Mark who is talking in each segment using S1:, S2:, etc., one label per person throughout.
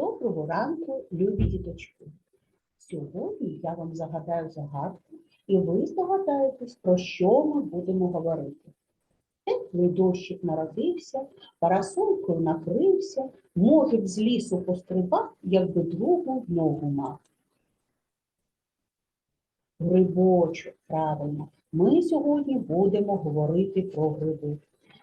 S1: Доброго ранку, любі діточки. Сьогодні я вам загадаю загадку, і ви здогадаєтесь, про що ми будемо говорити. Теплий дощик народився, парасолькою накрився, може б з лісу пострибав, якби другу ногу мав. Грибочок, правильно. Ми сьогодні будемо говорити про гриби.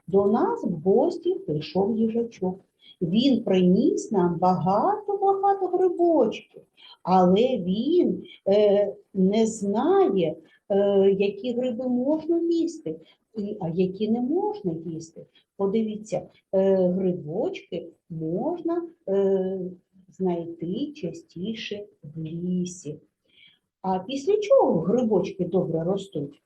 S1: До нас в гості прийшов їжачок. Він приніс нам багато-багато грибочків, але він е, не знає, е, які гриби можна їсти, а які не можна їсти. Подивіться, е, грибочки можна е, знайти частіше в лісі. А після чого грибочки добре ростуть?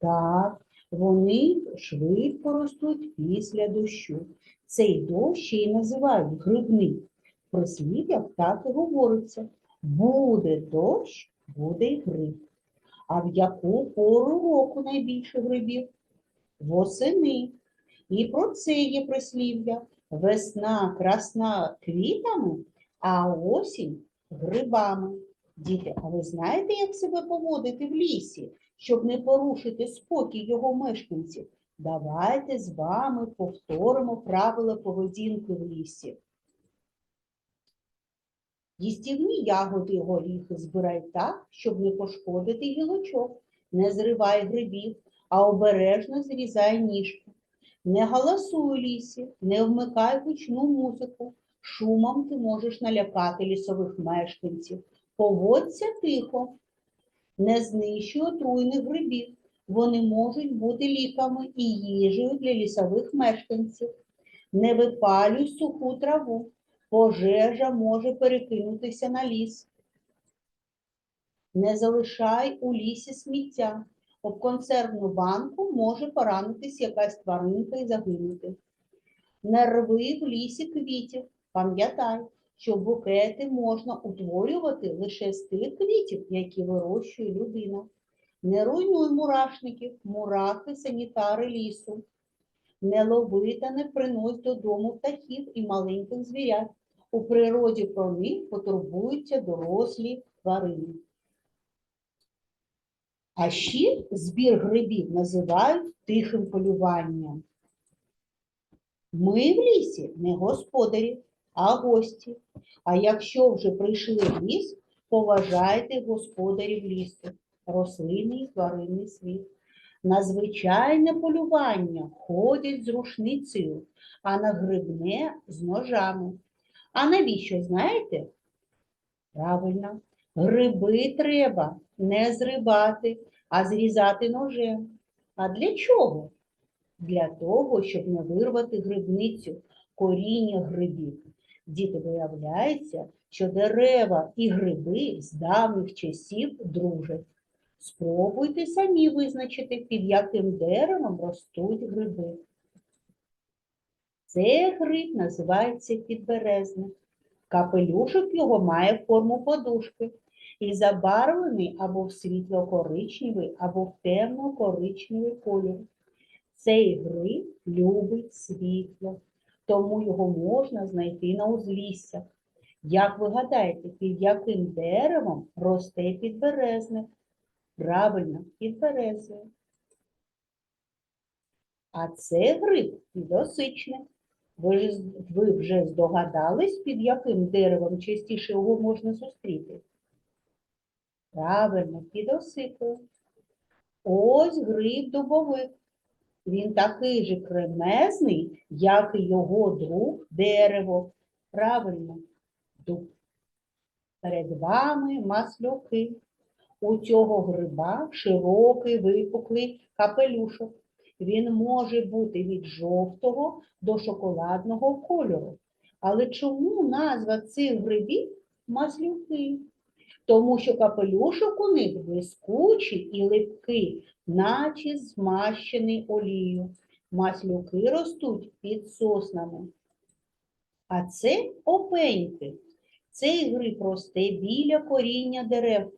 S1: Так, вони швидко ростуть після дощу. Цей дощ й називають грибний. В прислів'ях так і говориться. Буде дощ, буде й гриб. А в яку пору року найбільше грибів? Восени. І про це є прислів'я. Весна красна квітами, а осінь грибами. Діти, а ви знаєте, як себе поводити в лісі, щоб не порушити спокій його мешканців? Давайте з вами повторимо правила поведінки в лісі. Їстівні ягоди і горіхи збирай так, щоб не пошкодити гілочок. Не зривай грибів, а обережно зрізай ніжки. Не галасуй у лісі, не вмикай гучну музику. Шумом ти можеш налякати лісових мешканців. Поводься тихо, не знищуй отруйних грибів. Вони можуть бути ліками і їжею для лісових мешканців. Не випалюй суху траву. Пожежа може перекинутися на ліс. Не залишай у лісі сміття. Об консервну банку може поранитись якась тваринка і загинути. Не рви в лісі квітів. Пам'ятай, що букети можна утворювати лише з тих квітів, які вирощує людина. Не руйнуй мурашників, мурахи, санітари лісу. Не лови та не принось додому птахів і маленьких звірят. У природі про них потурбуються дорослі тварини. А ще збір грибів називають тихим полюванням. Ми в лісі не господарі, а гості. А якщо вже прийшли в ліс, поважайте господарів лісу рослинний і тваринний світ. На звичайне полювання ходять з рушницею, а на грибне з ножами. А навіщо, знаєте? Правильно, гриби треба не зрибати, а зрізати ножем. А для чого? Для того, щоб не вирвати грибницю, коріння грибів. Діти виявляється, що дерева і гриби з давніх часів дружать. Спробуйте самі визначити, під яким деревом ростуть гриби. Цей гриб називається підберезник. Капелюшок його має форму подушки і забарвлений або в світло-коричневий, або в темно-коричневий колір. Цей гриб любить світло, тому його можна знайти на узліссях. Як ви гадаєте, під яким деревом росте підберезник? Правильно, під березою. А це гриб підосичник. Ви, ви вже здогадались, під яким деревом частіше його можна зустріти? Правильно, під. Ось гриб дубовик. Він такий же кремезний, як і його друг дерево. Правильно, дуб. Перед вами маслюки. У цього гриба широкий випуклий капелюшок. Він може бути від жовтого до шоколадного кольору. Але чому назва цих грибів маслюки? Тому що капелюшок у них блискучий і липкий, наче змащений олією. Маслюки ростуть під соснами. А це опеньки. Цей гриб росте біля коріння дерев.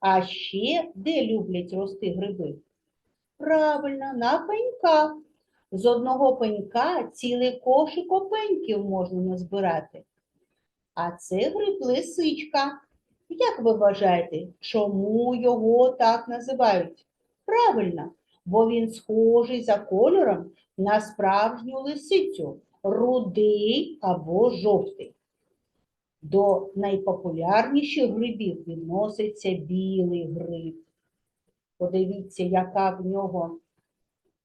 S1: А ще де люблять рости гриби? Правильно, на пеньках. З одного пенька цілий кошик опеньків можна назбирати. А це гриб лисичка. Як ви вважаєте, чому його так називають? Правильно, бо він схожий за кольором на справжню лисицю, рудий або жовтий. До найпопулярніших грибів відноситься білий гриб. Подивіться, яка в нього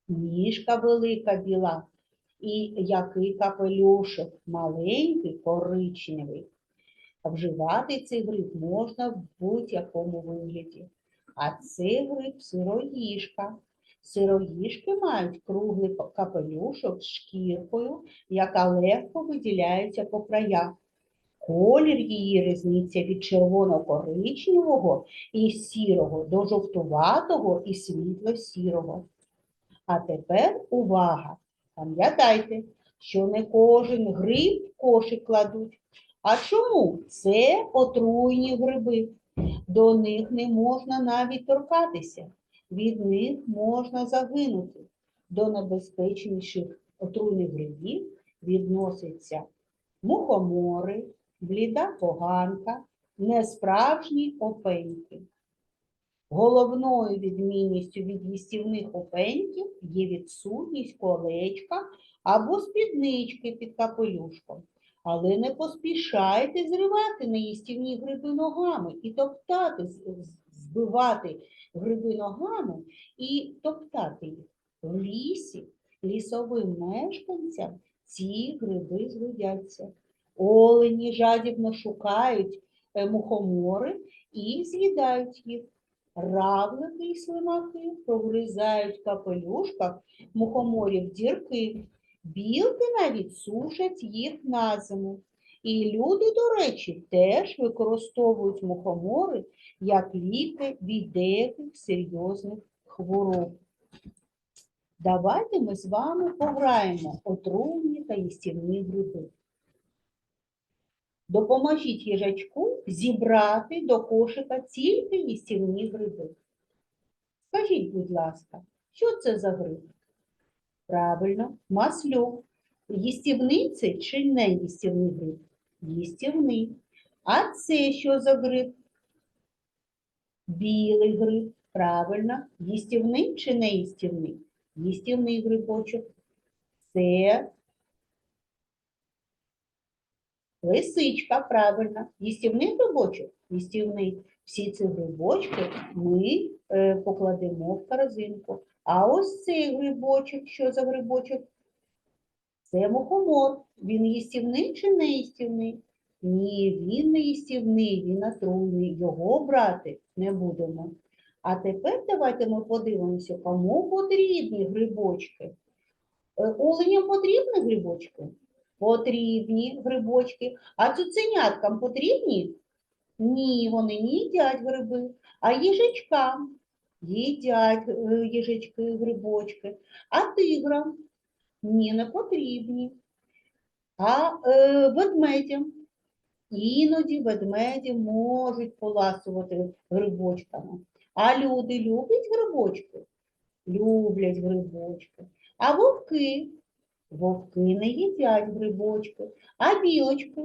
S1: ніжка велика біла і який капелюшок маленький, коричневий. Вживати цей гриб можна в будь-якому вигляді. А це гриб сироїжка. Сироїжки мають круглий капелюшок з шкіркою, яка легко виділяється по краях. Колір її різниця від червоно-коричневого і сірого до жовтуватого і світло-сірого. А тепер увага! Пам'ятайте, що не кожен гриб в кошик кладуть. А чому? Це отруйні гриби. До них не можна навіть торкатися. Від них можна загинути. До небезпечніших отруйних грибів відносяться мухомори, бліда поганка, несправжні опеньки. Головною відмінністю від їстівних опеньків є відсутність колечка або спіднички під капелюшком. Але не поспішайте зривати неїстівні гриби ногами і топтати, збивати гриби ногами і топтати їх. В лісі лісовим мешканцям ці гриби згодяться. Олені жадібно шукають е, мухомори і з'їдають їх. Равлики і слимаки прогризають в капелюшках мухоморів дірки. Білки навіть сушать їх на зиму. І люди, до речі, теж використовують мухомори як ліки від деяких серйозних хвороб. Давайте ми з вами пограємо отруйні та їстівні гриби. Допоможіть їжачку зібрати до кошика тільки їстівні гриби. Скажіть, будь ласка, що це за гриб? Правильно, маслюк. Їстівний це чи не їстівний гриб? Їстівний. А це що за гриб? Білий гриб. Правильно. Їстівний чи не їстівний? Їстівний грибочок. Це лисичка, правильно. Їстівний грибочок? Їстівний. Всі ці грибочки ми е, покладемо в корзинку. А ось цей грибочок, що за грибочок? Це мухомор. Він їстівний чи не їстівний? Ні, він не їстівний, він отруйний. Його брати не будемо. А тепер давайте ми подивимося, кому потрібні грибочки. Е, Оленям потрібні грибочки? Потрібні грибочки. А цуценяткам потрібні? Ні, вони не їдять гриби, а їжачкам їдять їжачки, грибочки, а тиграм ні, не потрібні. А е, ведмедям іноді ведмеді можуть поласувати грибочками. А люди люблять грибочки? Люблять грибочки. А вовки? Вовки не їдять грибочки. А білочки?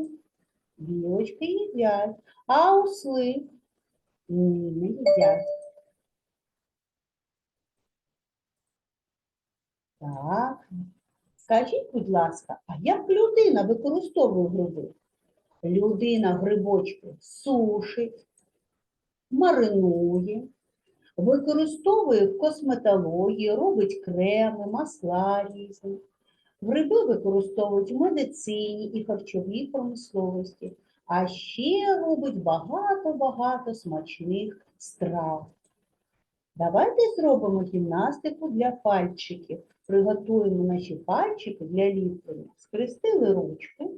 S1: Білочки їдять. А осли? Ні, не їдять. Так. Скажіть, будь ласка, а як людина використовує гриби? Людина грибочки сушить, маринує, використовує в косметології, робить креми, масла різні. Гриби використовують в медицині і харчовій промисловості, а ще робить багато-багато смачних страв. Давайте зробимо гімнастику для пальчиків. Приготуємо наші пальчики для ліплення. Скрестили ручки,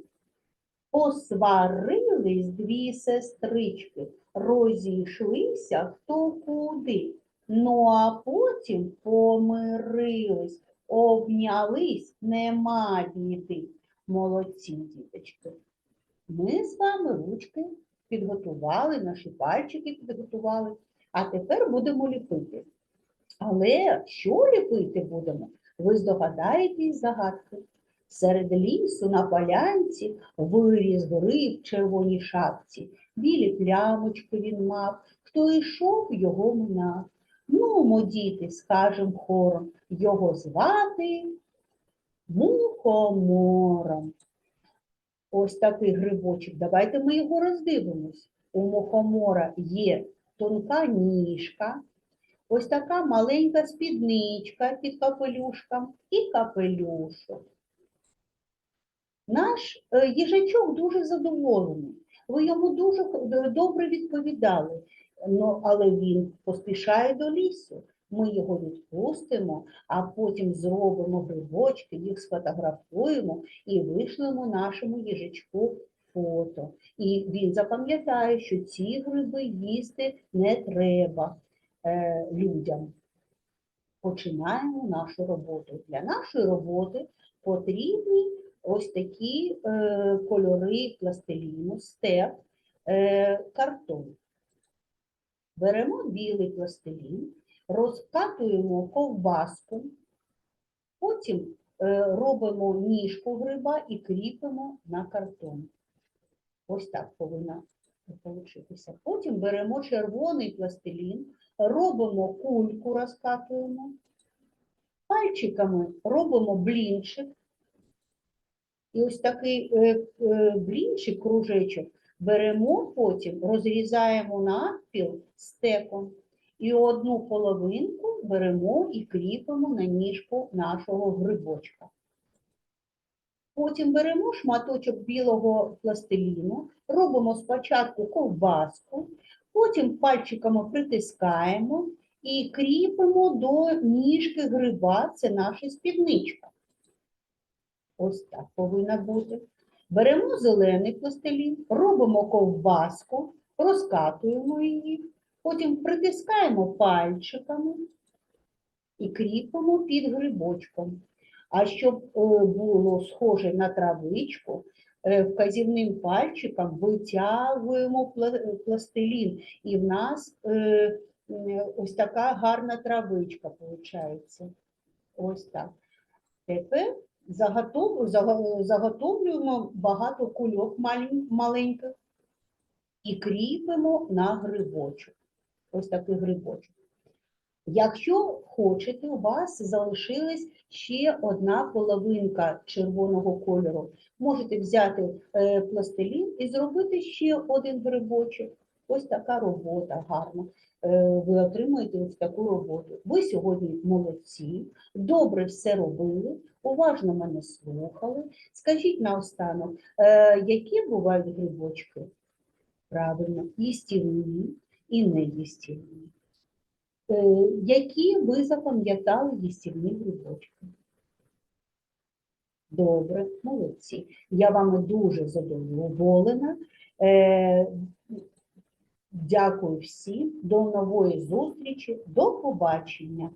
S1: посварились дві сестрички, розійшлися хто куди. Ну а потім помирились, обнялись, нема біди. Молодці, діточки. Ми з вами ручки підготували, наші пальчики підготували, а тепер будемо ліпити. Але що ліпити будемо? Ви здогадаєтесь загадки. Серед лісу на полянці виріс гриб в червоній шапці. Білі плямочки він мав, хто йшов, його минав. Ну, діти, скажем хором, його звати мухомором. Ось такий грибочок. Давайте ми його роздивимось. У мухомора є тонка ніжка, ось така маленька спідничка під капелюшком і капелюшок. Наш е, їжачок дуже задоволений. Ви йому дуже добре відповідали, ну, але він поспішає до лісу. Ми його відпустимо, а потім зробимо грибочки, їх сфотографуємо і вишлемо нашому їжачку фото. І він запам'ятає, що ці гриби їсти не треба людям. Починаємо нашу роботу. Для нашої роботи потрібні ось такі е, кольори пластиліну, степ, е, картон. Беремо білий пластилін, розкатуємо ковбаску, потім е, робимо ніжку гриба і кріпимо на картон. Ось так повинна получитися. Потім беремо червоний пластилін, робимо кульку, розкатуємо, пальчиками робимо блінчик. І ось такий е, е, блінчик, кружечок, беремо потім, розрізаємо навпіл стеком. І одну половинку беремо і кріпимо на ніжку нашого грибочка. Потім беремо шматочок білого пластиліну, робимо спочатку ковбаску, потім пальчиками притискаємо і кріпимо до ніжки гриба, це наша спідничка. Ось так повинна бути. Беремо зелений пластилін, робимо ковбаску, розкатуємо її, потім притискаємо пальчиками і кріпимо під грибочком. А щоб е, було схоже на травичку, вказівним пальчиком витягуємо пластилін, і в нас е, е, ось така гарна травичка виходить. Ось так. Тепер заготов, заготовлюємо багато кульок маленьких і кріпимо на грибочок. Ось такий грибочок. Якщо хочете, у вас залишилась ще одна половинка червоного кольору. Можете взяти е, пластилін і зробити ще один грибочок. Ось така робота гарна. Е, ви отримуєте ось таку роботу. Ви сьогодні молодці, добре все робили, уважно мене слухали. Скажіть наостанок, е, які бувають грибочки? Правильно, їстівні і неїстівні. Е, Які ви запам'ятали їстівні грибочки? Добре, молодці. Я вами дуже задоволена. Е, Дякую всім. До нової зустрічі. До побачення.